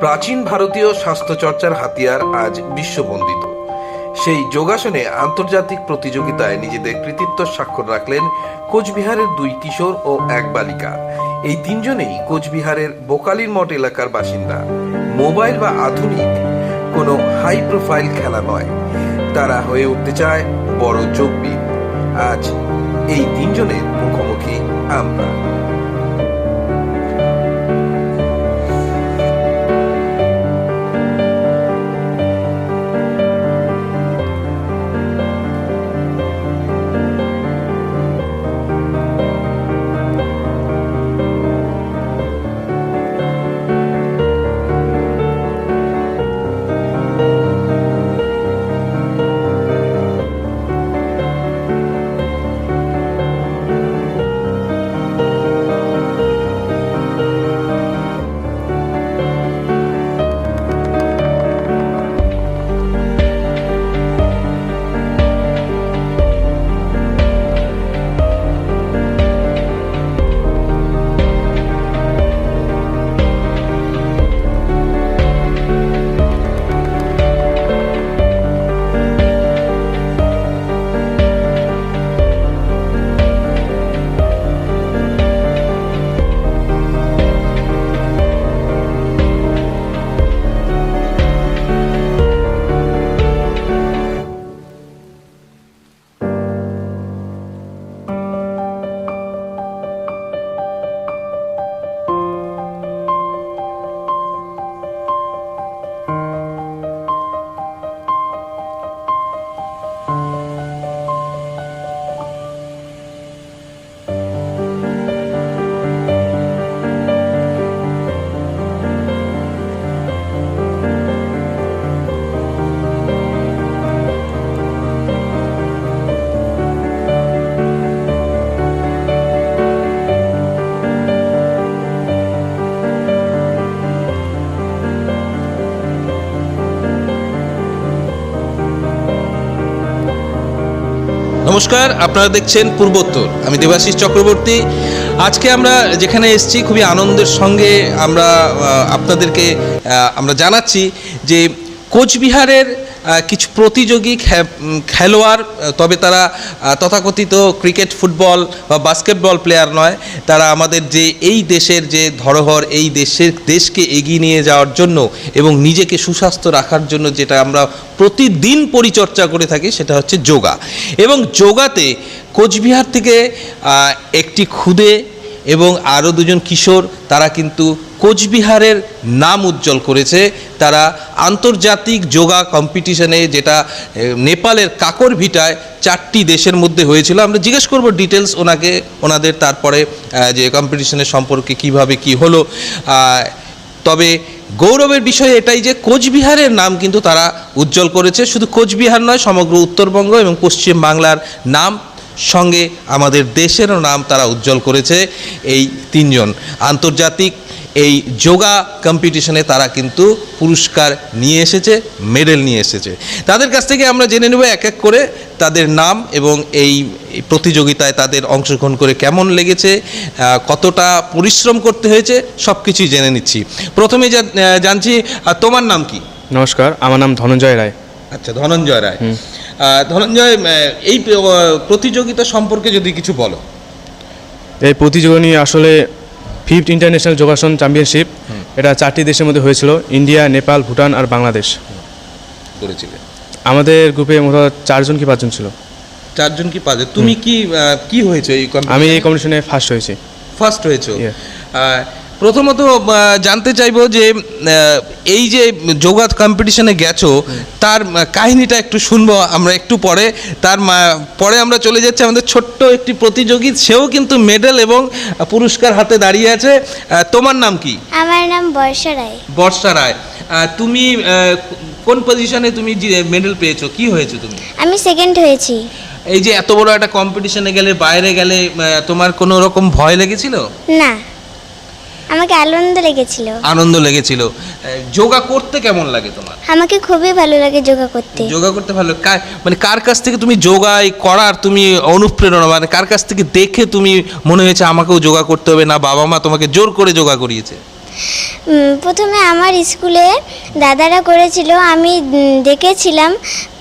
প্রাচীন ভারতীয় স্বাস্থ্যচর্চার হাতিয়ার আজ বিশ্ববন্দিত। সেই যোগাসনে আন্তর্জাতিক প্রতিযোগিতায় নিজেদের কৃতিত্ব স্বাক্ষর রাখলেন কোচবিহারের দুই কিশোর ও এক বালিকা। এই তিনজনেই কোচবিহারের বোকালির মঠ এলাকার বাসিন্দা। মোবাইল বা আধুনিক, কোনো হাই প্রোফাইল খেলা নয়। তারা হয়ে উঠতে চায় বড় যোগবিদ। আজ এই তিনজনের মুখোমুখি আমরা। নমস্কার, আপনারা দেখছেন পূর্বোত্তর। আমি দেবাশিস চক্রবর্তী। আজকে আমরা যেখানে এসেছি, খুবই আনন্দের সঙ্গে আমরা আপনাদেরকে আমরা জানাচ্ছি যে কোচবিহারের কিছু প্রতিযোগী খেলোয়াড় তবে তারা তথাকথিত ক্রিকেট, ফুটবল বা বাস্কেটবল প্লেয়ার নয়। তারা আমাদের যে এই দেশের যে ধরোহর, এই দেশের দেশকে এগিয়ে নিয়ে যাওয়ার জন্য এবং নিজেকে সুস্বাস্থ্য রাখার জন্য যেটা আমরা প্রতিদিন পরিচর্যা করে থাকি, সেটা হচ্ছে যোগা। এবং যোগাতে কোচবিহার থেকে একটি খুদে এবং আরও দুজন কিশোর, তারা কিন্তু কোচবিহারের নাম উজ্জ্বল করেছে। তারা আন্তর্জাতিক যোগা কম্পিটিশনে যেটা নেপালের কাকর ভিটায় চারটি দেশের মধ্যে হয়েছিল। আমরা জিজ্ঞেস করব ডিটেলস ওনাকে, ওনাদের তারপরে যে কম্পিটিশনের সম্পর্কে কীভাবে কি হলো। তবে গৌরবের বিষয় এটাই যে কোচবিহারের নাম কিন্তু তারা উজ্জ্বল করেছে। শুধু কোচবিহার নয়, সমগ্র উত্তরবঙ্গ এবং পশ্চিম বাংলার নাম সঙ্গে আমাদের দেশেরও নাম তারা উজ্জ্বল করেছে এই তিনজন। আন্তর্জাতিক এই যোগা কম্পিটিশনে তারা কিন্তু পুরস্কার নিয়ে এসেছে মেডেল নিয়ে এসেছে। তাদের কাছ থেকে আমরা জেনে নেব এক এক করে তাদের নাম এবং এই প্রতিযোগিতায় তাদের অংশগ্রহণ করে কেমন লেগেছে কতটা পরিশ্রম করতে হয়েছে সব কিছুই জেনে নিচ্ছি। প্রথমে জানছি তোমার নাম কি? নমস্কার আমার নাম ধনঞ্জয় রায়। আচ্ছা ধনঞ্জয় রায়। ধনঞ্জয় এই প্রতিযোগিতা সম্পর্কে যদি কিছু বলো। এই প্রতিযোগিতা নিয়ে আসলে ফিফথ ইন্টারন্যাশনাল যোগাসন চ্যাম্পিয়নশিপ এটা চারটি দেশের মধ্যে হয়েছিল ইন্ডিয়া নেপাল ভুটান আর বাংলাদেশ। করেছিলে। আমাদের গ্রুপে মোটামুটি চারজন কি পাঁচজন ছিল? চারজন কি পাঁচজন? তুমি কি কি হয়েছে এই আমি এই কম্পিটিশনে ফার্স্ট হয়েছি। ফার্স্ট হয়েছো। প্রথমত জানতে চাইব যে এই যে যোগা কম্পিটিশনে গেছো তার কাহিনীটা একটু শুনব আমরা একটু পরে। তার পরে আমরা চলে যাচ্ছি আমাদের ছোট্ট একটি প্রতিযোগী সেও কিন্তু মেডেল এবং পুরস্কার হাতে দাঁড়িয়ে আছে। তোমার নাম কি? আমার নাম বর্ষা রায়। বর্ষা রায়। তুমি কোন পজিশনে তুমি মেডেল পেয়েছ? কি হয়েছে তুমি? আমি সেকেন্ড হয়েছি। এই যে এত বড় একটা কম্পিটিশনে গেলে বাইরে গেলে তোমার কোনো রকম ভয় লেগেছিল? না। আমাকে আনন্দ লেগেছিল। আনন্দ লেগেছিল। যোগা করতে কেমন লাগে তোমার? আমাকে খুবই ভালো লাগে যোগা করতে। যোগা করতে ভালো মানে কার কাছ থেকে তুমি যোগাই করার তুমি অনুপ্রেরণা মানে কার কাছ থেকে দেখে তুমি মনে হয়েছে আমাকেও যোগা করতে হবে না বাবা মা তোমাকে জোর করে যোগা করিয়েছে? প্রথমে আমার স্কুলে দাদারা করেছিল আমি দেখেছিলাম।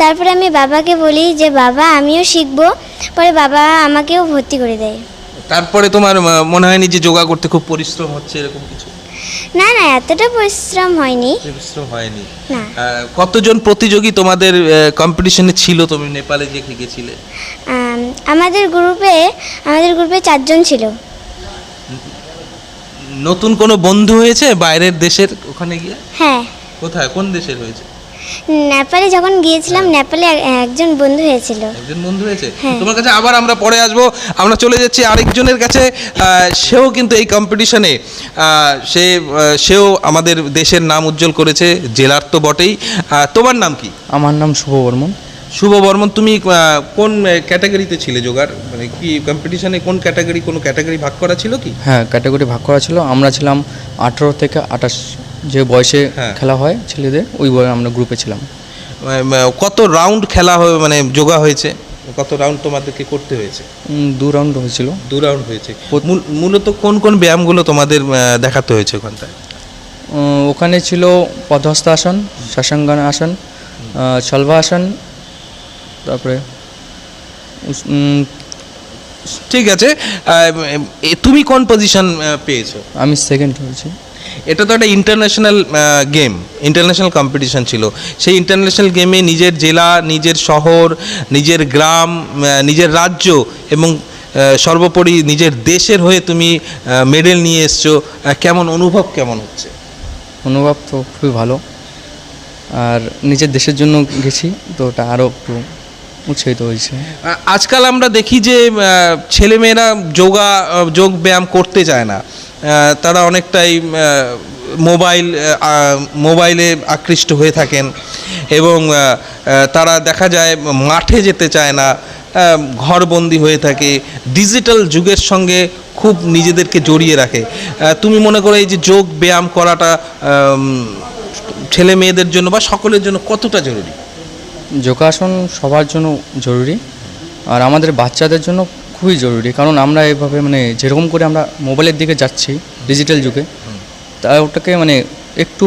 তারপরে আমি বাবাকে বলি যে বাবা আমিও শিখব। পরে বাবা আমাকেও ভর্তি করে দেয়। তারপরে তোমার মনে হয়নি যে যোগা করতে খুব পরিশ্রম হচ্ছে এরকম কিছু? না না এতটা পরিশ্রম হয়নি। পরিশ্রম হয়নি। না। কতজন প্রতিযোগী তোমাদের কম্পিটিশনে ছিল তুমি নেপালে যে গেছিলে আম, আমাদের গ্রুপে আমাদের গ্রুপে চারজন ছিল। নতুন কোনো বন্ধু হয়েছে বাইরের দেশের ওখানে গিয়ে? হ্যাঁ। কোথায়? কোন দেশের হয়েছে? নেপালে যখন গিয়েছিলাম নেপালে একজন বন্ধু হয়েছিল। একজন বন্ধু হয়েছে? হ্যাঁ। তোমার কাছে আবার আমরা পরে আসব। আমরা চলে যাচ্ছি আরেকজনের কাছে। সেও কিন্তু এই কম্পিটিশনে সে সেও আমাদের দেশের নাম উজ্জ্বল করেছে জেলার তো বটেই। তোমার নাম কি? আমার নাম শুভ বর্মন শুভ বর্মন তুমি কোন ক্যাটাগরিতে ছিলে যোগার মানে কি কম্পিটিশনে কোন ক্যাটাগরি কোনো ক্যাটাগরি ভাগ করা ছিল কি? হ্যাঁ ক্যাটাগরি ভাগ করা ছিল। আমরা ছিলাম আঠেরো থেকে আঠাশ যে বয়সে হ্যাঁ। খেলা হয় ছেলেদের ওই বয়সে আমরা গ্রুপে ছিলাম। কত রাউন্ড খেলা হয়ে মানে যোগা হয়েছে? কত রাউন্ড তোমাদেরকে করতে হয়েছে? উম, দু রাউন্ড হয়েছিল। দু রাউন্ড হয়েছে। মূল- মূলত কোন কোন ব্যায়ামগুলো তোমাদের আহ, দেখাতে হয়েছে ওখানটায়? উম, ওখানে ছিল পদহস্ত আসন শাসাঙ্গান আসন আহ, ছলভা আসন তারপরে উস- উম, ঠিক আছে। আহ, এ, তুমি কোন পজিশন পেয়েছ? আমি সেকেন্ড হয়েছি। এটা তো একটা ইন্টারন্যাশনাল গেম ইন্টারন্যাশনাল কম্পিটিশন ছিল। সেই ইন্টারন্যাশনাল গেমে নিজের জেলা, নিজের শহর, নিজের গ্রাম নিজের রাজ্য এবং সর্বোপরি নিজের দেশের হয়ে তুমি মেডেল নিয়ে এসছো কেমন, অনুভব কেমন হচ্ছে? অনুভব তো খুবই ভালো। আর নিজের দেশের জন্য গেছি, তো ওটা আরও একটু উৎসাহিত হয়েছে। আজকাল আমরা দেখি যে ছেলেমেয়েরা যোগা যোগ ব্যায়াম করতে চায় না। তারা অনেকটাই মোবাইল মোবাইলে আকৃষ্ট হয়ে থাকেন এবং তারা দেখা যায় মাঠে যেতে চায় না ঘরবন্দি হয়ে থাকে। ডিজিটাল যুগের সঙ্গে খুব নিজেদেরকে জড়িয়ে রাখে। তুমি মনে করো এই যে যোগ ব্যায়াম করাটা ছেলে মেয়েদের জন্য বা সকলের জন্য কতটা জরুরি? যোগাসন সবার জন্য জরুরি আর আমাদের বাচ্চাদের জন্য খুবই জরুরি কারণ আমরা এভাবে মানে যেরকম করে আমরা মোবাইলের দিকে যাচ্ছি ডিজিটাল যুগে তা ওটাকে মানে একটু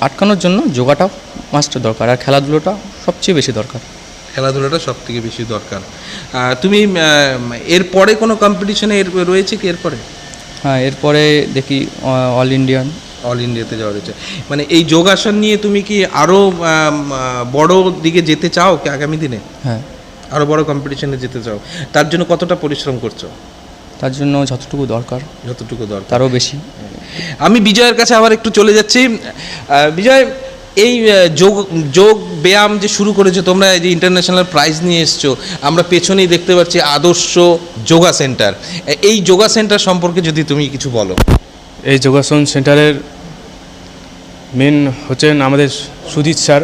আটকানোর জন্য যোগাটা মাস্ট দরকার আর খেলাধুলোটা সবচেয়ে বেশি দরকার। খেলাধুলাটা সব থেকে বেশি দরকার। তুমি এরপরে কোনো কম্পিটিশনে এর রয়েছে কি এরপরে হ্যাঁ এরপরে দেখি অল ইন্ডিয়ান অল ইন্ডিয়াতে যাওয়া রয়েছে মানে এই যোগাসন নিয়ে তুমি কি আরও বড় দিকে যেতে চাও কি আগামী দিনে? হ্যাঁ। আরও বড় কম্পিটিশনে যেতে চাও। তার জন্য কতটা পরিশ্রম করছ? তার জন্য যতটুকু দরকার। যতটুকু দরকার। তারও বেশি। আমি বিজয়ের কাছে আবার একটু চলে যাচ্ছি। বিজয় এই যোগ যোগ ব্যায়াম যে শুরু করেছ তোমরা এই যে ইন্টারন্যাশনাল প্রাইজ নিয়ে এসছো আমরা পেছনেই দেখতে পাচ্ছি আদর্শ যোগা সেন্টার এই যোগা সেন্টার সম্পর্কে যদি তুমি কিছু বলো। এই যোগাসন সেন্টারের মেন হচ্ছেন আমাদের সুজিত স্যার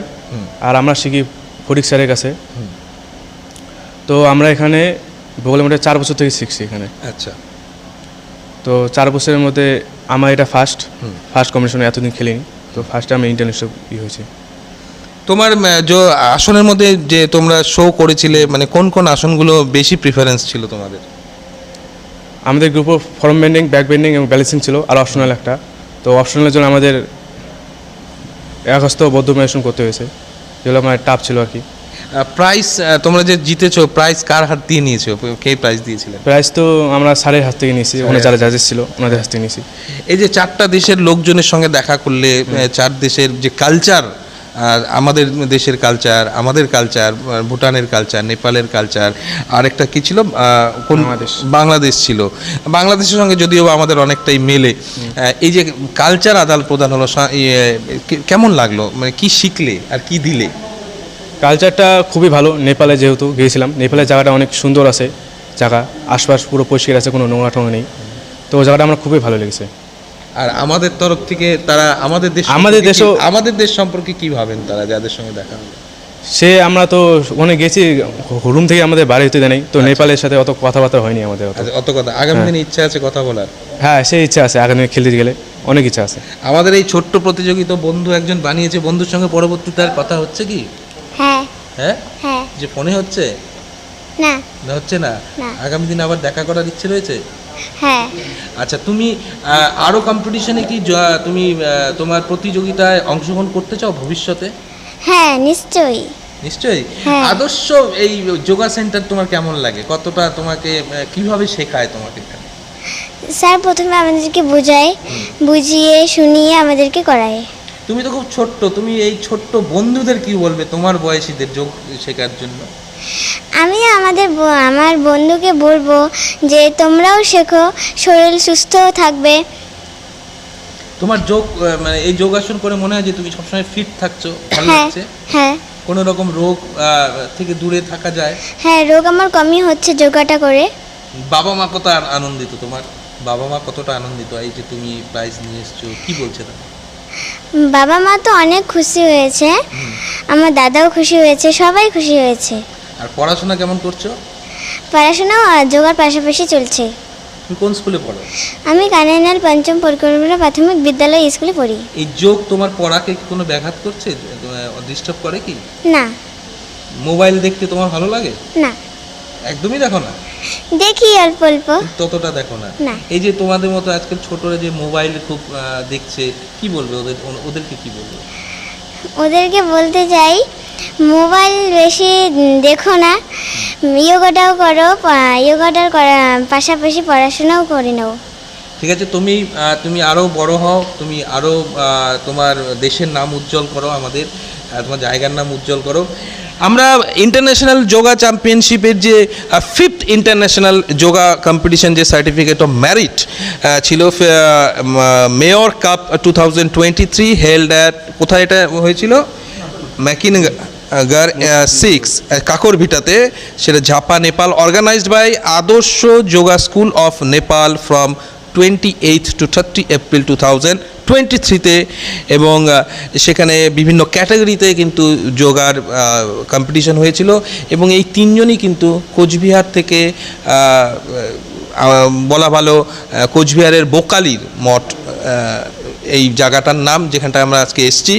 আর আমরা শিখি ফরিক স্যারের কাছে। তো আমরা এখানে বগলের মধ্যে চার বছর থেকে শিখছি এখানে। আচ্ছা। তো চার বছরের মধ্যে আমার এটা ফার্স্ট ফার্স্ট কম্পিটিশনে এতদিন খেলিনি। তো ফার্স্টে আমি ইন্টারন্যাশনাল ই হয়েছে। তোমার যে আসনের মধ্যে যে তোমরা শো করেছিলে মানে কোন কোন আসনগুলো বেশি প্রিফারেন্স ছিল তোমাদের? আমাদের গ্রুপে ফর্ম বেন্ডিং ব্যাক বেন্ডিং এবং ব্যালেন্সিং ছিল আর অপশনাল একটা। তো অপশনালের জন্য আমাদের এক হস্ত বদ্ধ মেশন করতে হয়েছে। যেগুলো আমার টাফ ছিল আর কি। প্রাইস তোমরা যে জিতেছো প্রাইস কার হাত দিয়ে নিয়েছো? কে প্রাইস দিয়েছিলেন? প্রাইস তো আমরা স্যারের হাত থেকে নিয়েছি ওখানে যারা জাজেস ছিল ওনাদের হাত থেকে নিয়েছি। এই যে চারটা দেশের লোকজনের সঙ্গে দেখা করলে চার দেশের যে কালচার আর আমাদের দেশের কালচার আমাদের কালচার ভুটানের কালচার নেপালের কালচার আর একটা কি ছিল? কোন বাংলাদেশ। ছিল। বাংলাদেশের সঙ্গে যদিও আমাদের অনেকটাই মেলে এই যে কালচার আদান প্রদান হলো ইয়ে, কেমন লাগল? মানে কি শিখলে আর কি দিলে? কালচারটা খুবই ভালো নেপালে যেহেতু গিয়েছিলাম নেপালের জায়গাটা অনেক সুন্দর আছে জায়গা আশপাশ পুরো পরিষ্কার আছে কোনো নোংরা টোংরা নেই। তো জায়গাটা আমার খুবই ভালো লেগেছে। আর আমাদের তরফ থেকে তারা আমাদের দেশ আমাদের দেশও- আমাদের দেশ সম্পর্কে কি ভাবেন তারা যাদের সঙ্গে দেখা হলো সে আমরা তো ওখানে গেছি রুম থেকে আমাদের বাড়ি হতে দেয় নাই তো নেপালের সাথে অত কথাবার্তা হয়নি আমাদের অত। আচ্ছা, অত কথা আগামী দিনে ইচ্ছা আছে কথা বলার? হ্যাঁ সেই ইচ্ছা আছে আগামী খেলতে গেলে অনেক ইচ্ছা আছে। আমাদের এই ছোট্ট প্রতিযোগিতা বন্ধু একজন বানিয়েছে বন্ধুর সঙ্গে পরবর্তী তার কথা হচ্ছে কি? হ্যাঁ। হ্যাঁ? হ্যাঁ। যে ফোনে হচ্ছে? না। না হচ্ছে না। আগামী দিনে আবার দেখা করার ইচ্ছে রয়েছে? হ্যাঁ। আচ্ছা তুমি আরও কম্পিটিশনে কি তুমি তোমার প্রতিযোগিতায় অংশগ্রহণ করতে চাও ভবিষ্যতে? হ্যাঁ নিশ্চয়ই। নিশ্চয়ই? হ্যাঁ। আদর্শ এই যোগা সেন্টার তোমার কেমন লাগে? কতটা তোমাকে কীভাবে শেখায় তোমাকে এখানে? স্যার প্রথমে আমাদেরকে বোঝায় বুঝিয়ে শুনিয়ে আমাদেরকে করায়। তুমি তো খুব ছোট্ট তুমি এই ছোট্ট বন্ধুদের কি বলবে তোমার বয়সীদের যোগ শেখার জন্য? আমি আমাদের আমার বন্ধুকে বলব যে তোমরাও শেখো শরীর সুস্থ থাকবে। তোমার যোগ মানে এই যোগাসন করে মনে হয় যে তুমি সবসময় ফিট থাকছো ভালো হ্যাঁ লাগছে? হ্যাঁ। কোনো রকম রোগ থেকে দূরে থাকা যায়? হ্যাঁ রোগ আমার কমই হচ্ছে যোগাটা করে। বাবা মা কত আনন্দিত তোমার? বাবা মা কতটা আনন্দিত? এই যে তুমি প্রাইজ নিয়ে এসছো কি বলছে তারা? বাবা মা তো অনেক খুশি হয়েছে। আমার দাদাও খুশি হয়েছে সবাই খুশি হয়েছে। আর পড়াশোনা কেমন করছ? পড়াশোনা যোগার পাশাপাশি চলছে। তুমি কোন স্কুলে পড়ো? আমি কানাইনাল পঞ্চম পরিকল্পনা প্রাথমিক বিদ্যালয় স্কুলে পড়ি। এই যোগ তোমার পড়াকে কি কোনো ব্যাঘাত করছে? ডিস্টার্ব করে কি? না। মোবাইল দেখতে তোমার ভালো লাগে? না। একদমই দেখো না? দেখি অল্প অল্প। ততটা দেখো না? না। এই যে তোমাদের মতো আজকাল ছোটরা যে মোবাইল খুব দেখছে কি বলবে ওদের? ওদেরকে কি বলবে? ওদেরকে বলতে চাই মোবাইল বেশি দেখো না। ইয়োগাটাও করো ইয়োগাটার পাশাপাশি পড়াশোনাও করে নাও। ঠিক আছে, তুমি তুমি আরও বড় হও, তুমি আরও তোমার দেশের নাম উজ্জ্বল করো আমাদের তোমার জায়গার নাম উজ্জ্বল করো। আমরা ইন্টারন্যাশনাল যোগা চ্যাম্পিয়নশিপের যে ফিফথ ইন্টারন্যাশনাল যোগা কম্পিটিশন যে সার্টিফিকেট অফ ম্যারিট ছিল mayor cup two thousand twenty three held at কোথায় এটা হয়েছিল? ম্যাকিন গার সিক্স কাকর ভিটাতে, সেটা ঝাপা Nepal organized by Adarsh yoga school of Nepal from twenty eight to thirty April two thousand twenty থ্রিতে এবং সেখানে বিভিন্ন ক্যাটাগরিতে কিন্তু যোগার কম্পিটিশন হয়েছিল এবং এই তিনজনই কিন্তু কোচবিহার থেকে বলা ভালো কোচবিহারের বোকালির মঠ এই জায়গাটার নাম যেখানটায় আমরা আজকে এসেছি।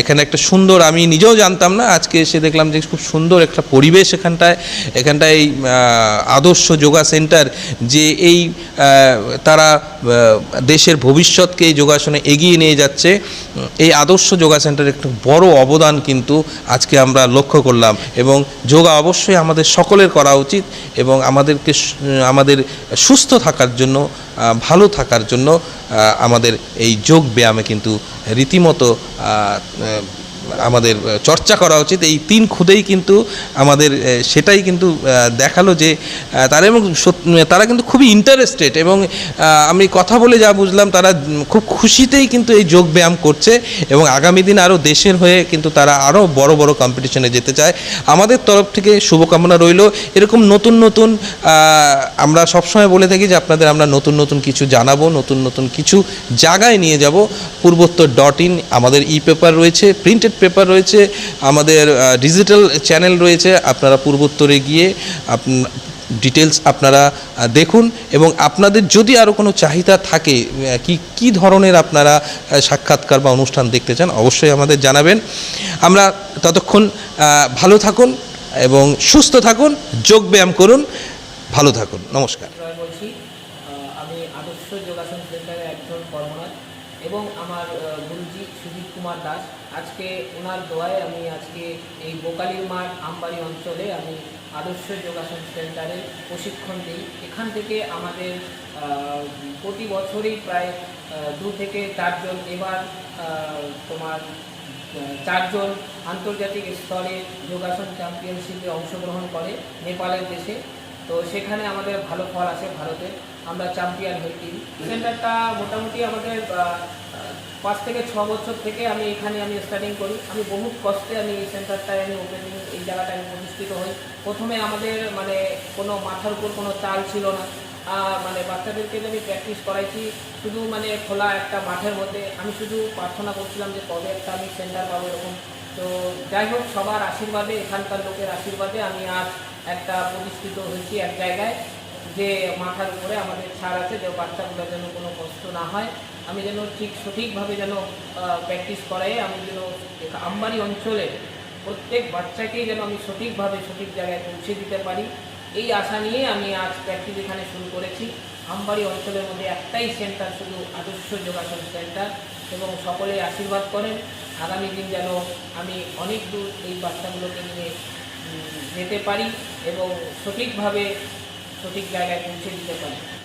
এখানে একটা সুন্দর, আমি নিজেও জানতাম না, আজকে এসে দেখলাম যে খুব সুন্দর একটা পরিবেশ এখানটায়। এখানটায় এই আদর্শ যোগা সেন্টার যে এই তারা দেশের ভবিষ্যৎকে যোগাসনে এগিয়ে নিয়ে যাচ্ছে। এই আদর্শ যোগা সেন্টারের একটা বড় অবদান কিন্তু আজকে আমরা লক্ষ্য করলাম এবং যোগা অবশ্যই আমাদের সকলের করা উচিত এবং আমাদেরকে, আমাদের সুস্থ থাকার জন্য ভালো থাকার জন্য আমাদের এই যোগ ব্যায়ামে কিন্তু রীতিমতো আমাদের চর্চা করা উচিত। এই তিন খুদেই কিন্তু আমাদের সেটাই কিন্তু দেখাল যে তারা এবং তারা কিন্তু খুবই ইন্টারেস্টেড এবং আমি কথা বলে যা বুঝলাম, তারা খুব খুশিতেই কিন্তু এই যোগ ব্যায়াম করছে এবং আগামী দিন আরও দেশের হয়ে কিন্তু তারা আরও বড় বড় কম্পিটিশনে যেতে চায়। আমাদের তরফ থেকে শুভকামনা রইল। এরকম নতুন নতুন আমরা সবসময় বলে থাকি যে, আপনাদের আমরা নতুন নতুন কিছু জানাব, নতুন নতুন কিছু জায়গায় নিয়ে যাব। পূর্বোত্তর ডট ইন আমাদের ই পেপার রয়েছে। প্রিন্টেড পেপার রয়েছে, আমাদের ডিজিটাল চ্যানেল রয়েছে, আপনারা পূর্বোত্তরে গিয়ে ডিটেলস আপনারা দেখুন এবং আপনাদের যদি আরও কোনো চাহিদা থাকে কি কি ধরনের আপনারা সাক্ষাৎকার বা অনুষ্ঠান দেখতে চান, অবশ্যই আমাদের জানাবেন। আমরা ততক্ষণ ভালো থাকুন এবং সুস্থ থাকুন যোগব্যায়াম করুন, ভালো থাকুন। নমস্কার রয় বলছি আহ, আমি আদর্শ যোগাসন সেন্টারের একজন কর্মরত এবং আমার আহ, গুরুজি সুজিত কুমার দাস। আজকে ওনার দোয়ায় আমি আজকে এই বোকালির মাঠ আমবাড়ি অঞ্চলে আমি আদর্শ যোগাসন সেন্টারে প্রশিক্ষণ দিই। এখান থেকে আমাদের প্রতি বছরই প্রায় দু থেকে চারজন এবার তোমার চারজন আন্তর্জাতিক স্তরে যোগাসন চ্যাম্পিয়নশিপে অংশগ্রহণ করে নেপালের দেশে। তো সেখানে আমাদের ভালো ফল আসে ভারতে আমরা চ্যাম্পিয়ন হই টিম সেন্টারটা মোটামুটি আমাদের পাঁচ থেকে ছ বছর থেকে আমি এখানে আমি স্টার্টিং করি। আমি বহু কষ্টে আমি এই সেন্টারটায় আমি ওপেনিং এই জায়গাটায় আমি প্রতিষ্ঠিত হই। প্রথমে আমাদের মানে কোনো মাথার উপর কোনো চাল ছিল না। মানে বাচ্চাদেরকে আমি প্র্যাকটিস করাইছি, শুধু মানে খোলা একটা মাঠের মধ্যে। আমি শুধু প্রার্থনা করছিলাম যে কবে একটা আমি সেন্টার পাবো এরকম। তো যাই হোক, সবার আশীর্বাদে, এখানকার লোকের আশীর্বাদে আমি আজ একটা প্রতিষ্ঠিত হয়েছি এক জায়গায়। যে মাথার উপরে আমাদের ছাড় আছে যে বাচ্চাগুলো যেন কোনো কষ্ট না হয়, আমি যেন ঠিক সঠিকভাবে যেন প্র্যাকটিস করাই, আমি যেন আমবাড়ি অঞ্চলে প্রত্যেক বাচ্চাকেই যেন আমি সঠিকভাবে সঠিক জায়গায় পৌঁছে দিতে পারি। এই আশা নিয়ে আমি আজ প্র্যাকটিস এখানে শুরু করেছি। আমবাড়ি অঞ্চলের মধ্যে একটাই সেন্টার শুধু আদর্শ যোগাসন সেন্টার এবং সকলে আশীর্বাদ করেন। আগামী দিন যেন আমি অনেক দূর এই বাচ্চাগুলোকে নিয়ে যেতে পারি এবং সঠিকভাবে সঠিক জায়গায় পৌঁছে দিতে পারি।